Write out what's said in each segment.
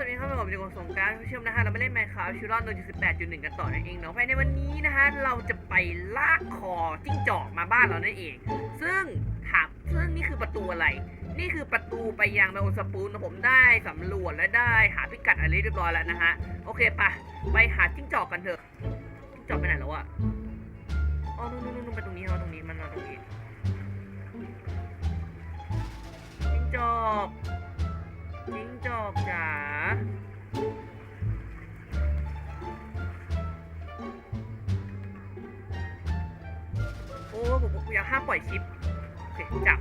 วัสดีครับผมอยู่กับสงกรารผู้ชมนะฮะเราไม่เล่นแมคคาชิรอน1.18.1กันต่อนั่นเองเนาะภายในวันนี้นะฮะเราจะไปลากคอจิ้งจอกมาบ้านเรานั่นเอง ซึ่งถามซึ่งนี่คือประตูอะไร นี่คือประตูไปยังแมวสปูนผมได้สำรวจและได้หาพิกัดอะไรเรียบร้อยแล้วนะฮะโอเคปะไปหาจิ้งจอกกันเถอะจิ้งจอกไปไหนแล้วอะอ๋อนู่นนู่นนู่นไปตรงนี้ครับตรงนี้มันมาตรงนี้จิ้งจอก จิ้งจอกจ๋าโอ้ผมผมอยากห้ามปล่อยชิปโอเคจับ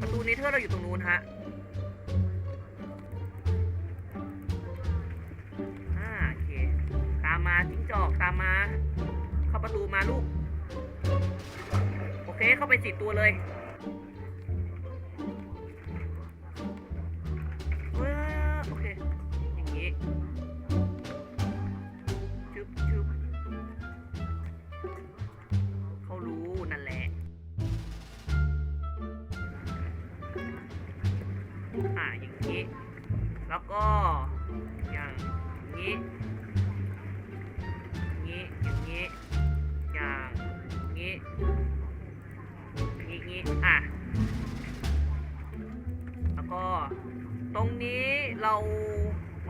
ประตูเนเธอเราอยู่ตรงนู้นฮะอ่าโอเค ตามมาจิ้งจอกตามมา เข้าประตูมาลูก โอเคเข้าไปสิตัวเลย แล้วก็อย่างนี้ นี้อย่างนี้อย่างนี้นี้นี้อะแล้วก็ตรงนี้เรา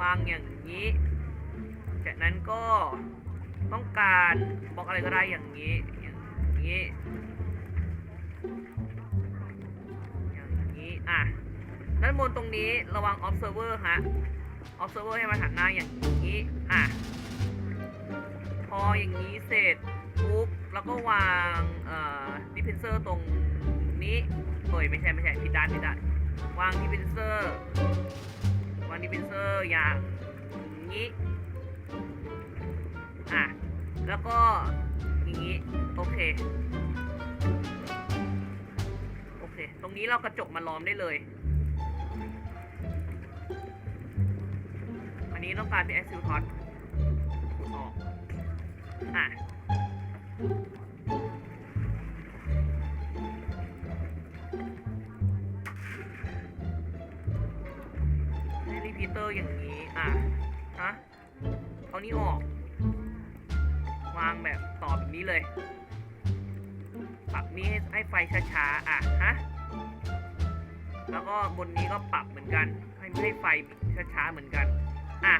วางอย่างนี้ จากนั้นก็ต้องการบล็อกอะไรก็ได้อย่างนี้ อย่างนี้ อย่างนี้ อะ ด้านบนตรงนี้ระวัง observer ฮะ observer ให้มาหันหน้าอย่างนี้ อะ พออย่างนี้เสร็จปุ๊บแล้วก็วางเอ่อ dispenser ตรงนี้เฮ้ยไม่ใช่ไม่ใช่ผิดด้านผิดด้านวางดิเป็นเซอร์วางดิเป็นเซอร์อย่างนี้อะแล้วก็อย่างนี้โอเคโอเค ตรงนี้เรากระจกมาล้อมได้เลย นนี้ต้องการเป็นแอซิลทอตออกอะให้รีพีเตอร์อย่างนี้ อะ ฮะ เอานี้ออก วางแบบต่อแบบนี้เลย ปรับนี้ให้ไฟช้าๆ อะ ฮะ แล้วก็บนนี้ก็ปรับเหมือนกัน ให้ให้ไฟช้าๆ เหมือนกัน อะ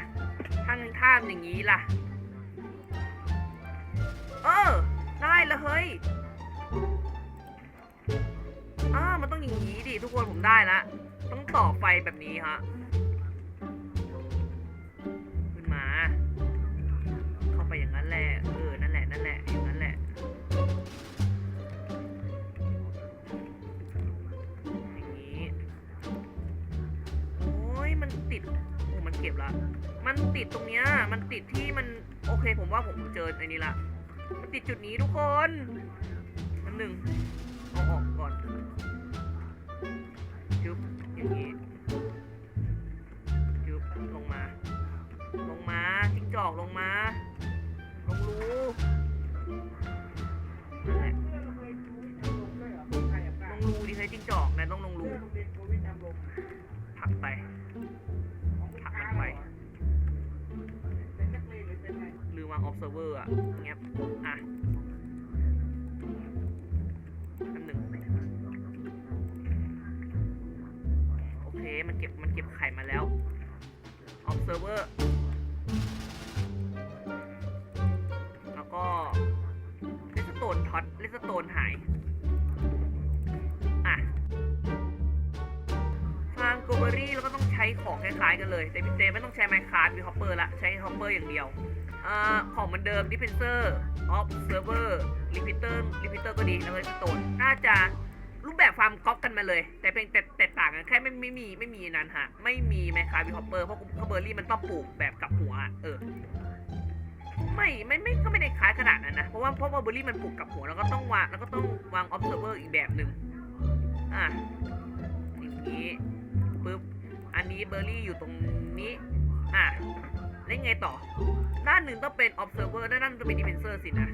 ถ้างั้นข้ามอย่างนี้ล่ะ เออ ได้ล้วเฮ้ยอ่ามันต้องอย่างนี้ดิทุกคนผมได้ละ ต้องต่อไฟแบบนี้ฮะ ขึ้นมา เข้าไปอย่างนั้นแหละ เออ นั่นแหละ นั่นแหละ อย่างนั้นแหละ อย่างนี้ โอ้ยมันติด มันเก็บละ มันติดตรงเนี้ย มันติดที่มันโอเคผมว่าผมเจอไอ้นี้ละ มันติดจุดนี้ทุกคนอันหนึ่งเอาออกก่อนจุ๊บอย่างนี้ยุบลงมา ลงมาจิ้งจอกลงมา ลงรูนั่นแหละลงรูดิเฮ้ยจิ้งจอกนายต้องลงรู ลืมวาง observer อะเงี้ยอะอันหนึ่งโอเค มันเก็บ มันเก็บไข่มาแล้ว observer แล้วก็ redstone ท็อต redstone หาย อะฟาร์มโกเบอรี่แล้วก็ต้องใช้ของคล้ายๆกันเลย แต่พี่เจไม่ต้องใช้ไมค์คาร์ดวิฮอปเปอร์ละ ใช้ฮอปเปอร์อย่างเดียว อ่าของเหมือนเดิม dispenser observer repeater repeater ก็ดีแล้วก็ redstone น่าจะรูปแบบฟาร์มก๊อปกันมาเลย แต่เพียงแต่แต่ต่างกันแค่ไม่ไม่มีไม่มีนั้นฮะ ไม่มีไมคคาร์ดวิฮอปเปอร์เพราะคาเบอร์รี่มันต้องปลูกแบบกับหัว เออ ไม่ไม่ไม่ก็ไม่ได้คล้ายขนาดนั้นนะ เพราะว่าเพราะว่าเบอร์รี่มันปลูกกับหัวแล้วก็ต้องวางแล้วก็ต้องวาง observer อีกแบบหนึ่งอะอย่างนี้ปึ๊บอันนี้เบอร์รี่อยู่ตรงนี้อะ แล้วไงต่อ ด้านหนึ่งต้องเป็น observer ด้านหนึงต้องเป็น dispenser สินะ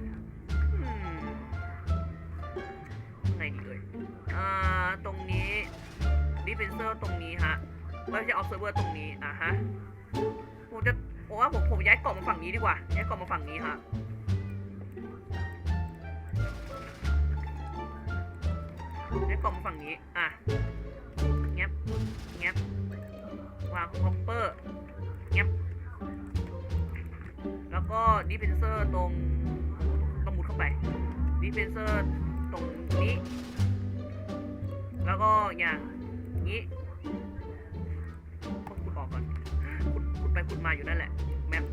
ยังไงดีเอ่ยอ่า ตรงนี้ dispenser ตรงนี้ฮะไม่ใช่ observer ตรงนี้ อะฮะ ผมจะผมว่าผมผมย้ายกล่องมาฝั่งนี้ดีกว่า ย้ายกล่องมาฝั่งนี้ฮะย้ายกล่องมาฝั่งนี้ อะเงียบเงียบวางฮอปเปอร์ ก็ดิเพนเซอร์ตรงต้องมุดเข้าไปดิเพนเซอร์ตรงนี้ แล้วก็อย่างนี้ต้องขุดออกก่อนขุดขุดไปขุดมาอยู่นั่นแหละแมป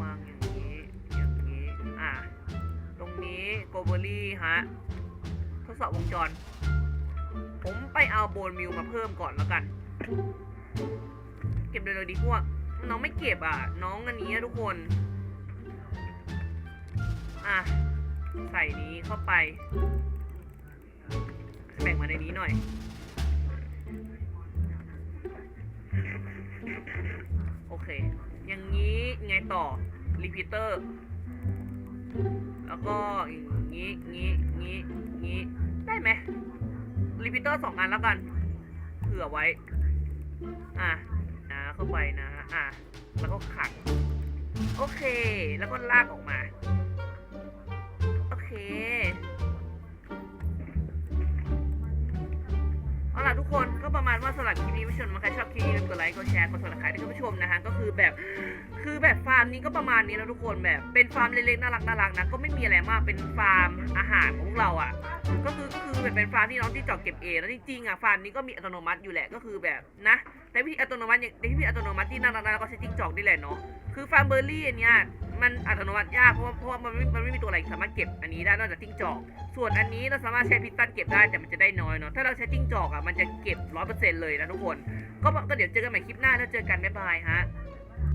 วางอย่างนี้อย่างนี้อ่าตรงนี้โกเบอรี่ฮะทดสอบวงจร ผมไปเอาโบนมิวมาเพิ่มก่อนแล้วกัน เก็บเลยเลยดีพวก น้องไม่เก็บอะ น้องอันนี้ทุกคน อะ ใส่นี้เข้าไป แบ่งมาในนี้หน่อย โอเค อย่างนี้ไงต่อ รีพิเตอร์ แล้วก็อย่างนี้งี้งี้งี้ได้ไหมรีพิเตอร์สองอันแล้วกัน เผื่อไว้ อะ เข้าไปนะ อะ แล้วก็ขัดโอเค แล้วก็ลากออกมา โอเค เอาล่ะทุกคน ก็ประมาณว่าสำหรับคลิปนี้ผู้ชมมาใครชอบคลิปนี้กดไลค์ กดแชร์ กด subscribe ให้ท่ผู้ชมนะฮะ ก็คือแบบ คือแบบฟาร์มนี้ก็ประมาณนี้แล้วทุกคนแบบ เป็นฟาร์มเล็กๆ น่ารักน่ารักนะ ก็ไม่มีอะไรมาก เป็นฟาร์มอาหารของพวกเราอะ ก็คือก็คือแบบเป็นฟาร์มที่น้องที่จาะเก็บเองแล้วจริงๆอะ ฟาร์มนี้ก็มีอัตโนมัติอยู่แหละ ก็คือแบบนะ แต่วิธีอัตโนมัติอย่างในวิธีอัตโนมัติที่น่ารักน่ารักก็ใช้จิ้งจอกนี่แหละเนาะคือฟาร์มเบอร์รี่อันเนี้ยมันอัตโนมัติยากเพราะว่าเพราะว่ามันไม่มันไม่มีตัวอะไรสามารถเก็บอันนี้ได้นอกจากจิ้งจอก ส่วนอันนี้เราสามารถใช้พิสตันเก็บได้แต่มันจะได้น้อยเนาะถ้าเราใช้จิ้งจอกอะมันจะเก็บร้อยเปอร์เซ็นต์เลยนะทุกคน ก็ก็เดี๋ยวเจอกันใหม่คลิปหน้าแล้วเจอกันบ๊ายบายฮะ